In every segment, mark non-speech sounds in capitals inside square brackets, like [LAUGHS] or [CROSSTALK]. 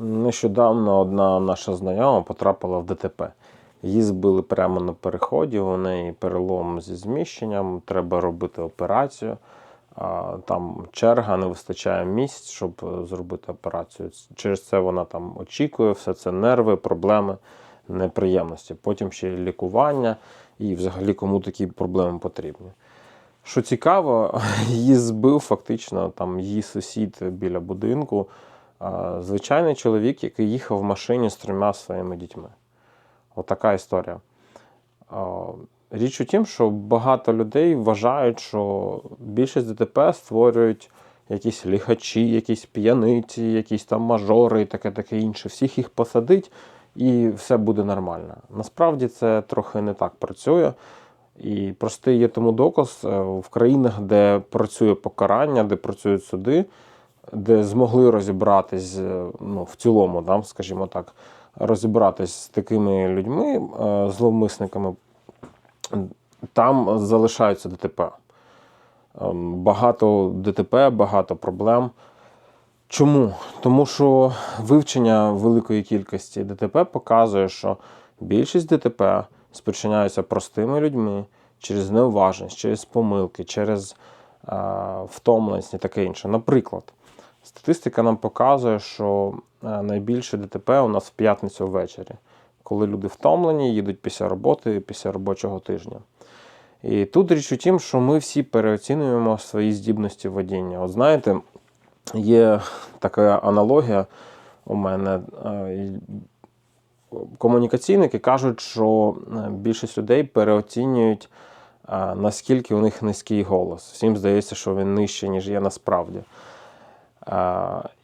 Нещодавно одна наша знайома потрапила в ДТП. Її збили прямо на переході, у неї перелом зі зміщенням, треба робити операцію. Там черга, не вистачає місць, щоб е, зробити операцію. Через це вона там очікує, все це нерви, проблеми, неприємності. Потім ще лікування, і взагалі кому такі проблеми потрібні. Що цікаво, [LAUGHS] її збив фактично там її сусід біля будинку, звичайний чоловік, який їхав в машині з трьома своїми дітьми. Отака історія. Річ у тім, що багато людей вважають, що більшість ДТП створюють якісь ліхачі, якісь п'яниці, якісь там мажори і таке таке інше. Всіх їх посадить і все буде нормально. Насправді це трохи не так працює. І простий є тому доказ е, в країнах, де працює покарання, де працюють суди, де змогли розібратись е, ну, в цілому, да, скажімо так, розібратись з такими людьми, е, зловмисниками, там залишаються ДТП. Ем, Багато ДТП, багато проблем. Чому? Тому що вивчення великої кількості ДТП показує, що більшість ДТП спричиняються простими людьми через неуважність, через помилки, через е, втомленість і таке інше. Наприклад, статистика нам показує, що е, найбільше ДТП у нас в п'ятницю ввечері, коли люди втомлені, їдуть після роботи, після робочого тижня. І тут річ у тім, що ми всі переоцінюємо свої здібності водіння. От знаєте, є така аналогія у мене. е, Комунікаційники кажуть, що е, більшість людей переоцінюють, наскільки у них низький голос. Всім здається, що він нижче, ніж є насправді.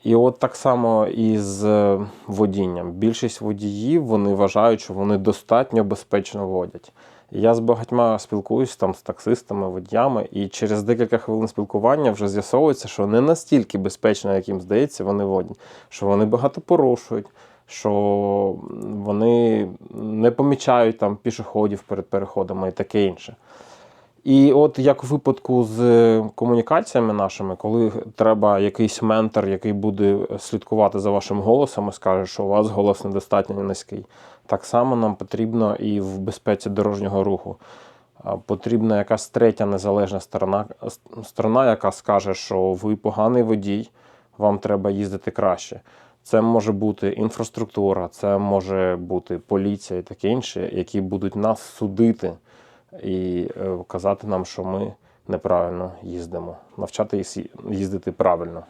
І от так само і з е, водінням. Більшість водіїв вони вважають, що вони достатньо безпечно водять. Я з багатьма спілкуюсь там з таксистами, водіями, і через декілька хвилин спілкування вже з'ясовується, що не настільки безпечно, як їм здається, вони водять, що вони багато порушують, що вони не помічають там пішоходів перед переходами і таке інше. І от як у випадку з комунікаціями нашими, коли треба якийсь ментор, який буде слідкувати за вашим голосом і скаже, що у вас голос недостатньо низький, так само нам потрібно і в безпеці дорожнього руху. Потрібна якась третя незалежна сторона, сторона, яка скаже, що ви поганий водій, вам треба їздити краще. Це може бути інфраструктура, це може бути поліція і таке інше, які будуть нас судити і е, казати нам, що ми неправильно їздимо, навчати їх їздити правильно.